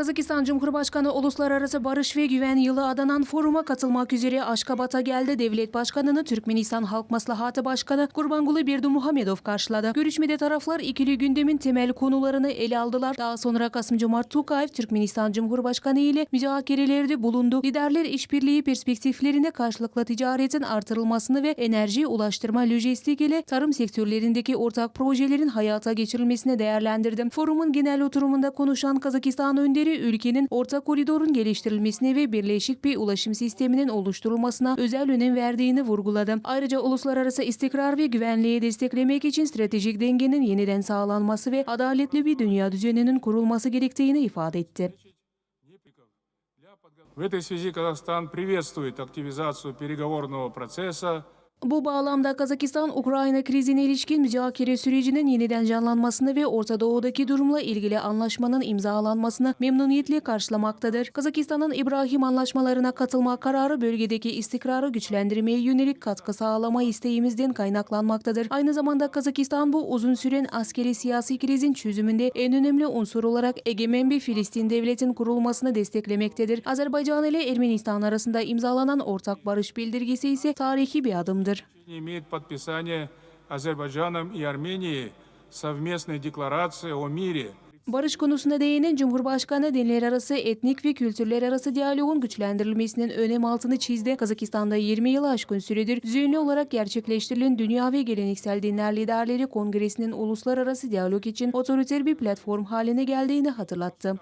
Kazakistan Cumhurbaşkanı Uluslararası Barış ve Güven Yılı adanan foruma katılmak üzere Aşkabat'a geldi. Devlet Başkanı'nı Türkmenistan Halk Maslahatı Başkanı Kurbanguly Berdimuhamedov karşıladı. Görüşmede taraflar ikili gündemin temel konularını ele aldılar. Daha sonra Kasım-Cumart Tokayev Türkmenistan Cumhurbaşkanı ile müzakerelerde bulundu. Liderler işbirliği perspektiflerinde karşılıklı ticaretin artırılmasını ve enerji, ulaştırma, lojistik ile tarım sektörlerindeki ortak projelerin hayata geçirilmesini değerlendirdi. Forumun genel oturumunda konuşan Kazakistan önderi ülkenin ortak koridorun geliştirilmesine ve birleşik bir ulaşım sisteminin oluşturulmasına özel önem verdiğini vurguladı. Ayrıca uluslararası istikrar ve güvenliği desteklemek için stratejik dengenin yeniden sağlanması ve adaletli bir dünya düzeninin kurulması gerektiğini ifade etti. В этой связи Казахстан приветствует активизацию переговорного процесса bu bağlamda Kazakistan, Ukrayna krizine ilişkin müzakere sürecinin yeniden canlanmasını ve Orta Doğu'daki durumla ilgili anlaşmanın imzalanmasını memnuniyetle karşılamaktadır. Kazakistan'ın İbrahim anlaşmalarına katılma kararı bölgedeki istikrarı güçlendirmeye yönelik katkı sağlama isteğimizden kaynaklanmaktadır. Aynı zamanda Kazakistan bu uzun süren askeri siyasi krizin çözümünde en önemli unsur olarak egemen bir Filistin devletin kurulmasını desteklemektedir. Azerbaycan ile Ermenistan arasında imzalanan ortak barış bildirgesi ise tarihi bir adımdır имеет подписание Азербайджаном и Арменией совместной декларации о мире. Barış konusuna değinen Cumhurbaşkanı dinler arası etnik ve kültürler arası diyaloğun güçlendirilmesinin önem altını çizdi. Kazakistan'da 20 yılı aşkın süredir düzenli olarak gerçekleştirilen Dünya ve Geleneksel Dinler Liderleri Kongresi'nin uluslararası diyalog için otoriter bir platform haline geldiğini hatırlattı.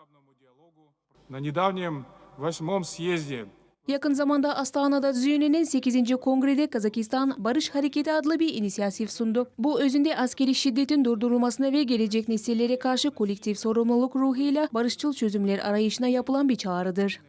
На недавнем восьмом съезде Yakın zamanda Astana'da düzenlenen 8. Kongrede Kazakistan Barış Hareketi adlı bir inisiyatif sundu. Bu özünde askeri şiddetin durdurulmasına ve gelecek nesillere karşı kolektif sorumluluk ruhuyla barışçıl çözümler arayışına yapılan bir çağrıdır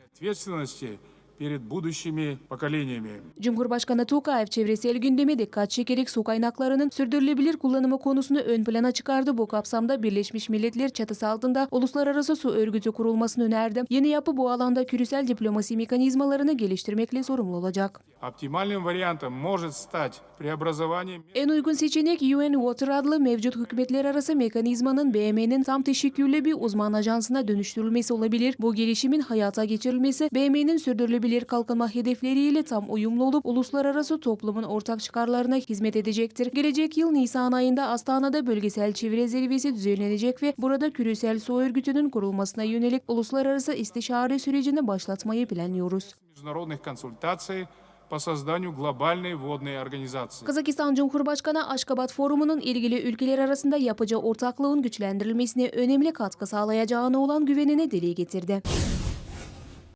ответственности перед будущими поколениями. Cumhurbaşkanı Tokayev çevresel gündeme dikkat çekerek su kaynaklarının sürdürülebilir kullanımı konusunu ön plana çıkardı. Bu kapsamda Birleşmiş Milletler çatısı altında Uluslararası Su Örgütü kurulmasını önerdi. Yeni yapı bu alanda küresel diplomasi mekanizmalarını geliştirmekle sorumlu olacak. Оптимальным вариантом может стать преобразование En uygun seçenek UN Water adlı mevcut hükümetler arası mekanizmanın BM'nin tam teşekküllü bir uzman ajansına dönüştürülmesi olabilir. Bu gelişimin hayata geçirilmesi BM'nin sürdürülebilir sürdürülebilir kalkınma hedefleriyle tam uyumlu olup uluslararası toplumun ortak çıkarlarına hizmet edecektir. Gelecek yıl Nisan ayında Astana'da bölgesel çevre zirvesi düzenlenecek ve burada küresel su örgütünün kurulmasına yönelik uluslararası istişare sürecini başlatmayı planlıyoruz. Kazakistan Cumhurbaşkanı Aşkabat Forumu'nun ilgili ülkeler arasında yapıcı ortaklığın güçlendirilmesine önemli katkı sağlayacağına olan güvenini dile getirdi.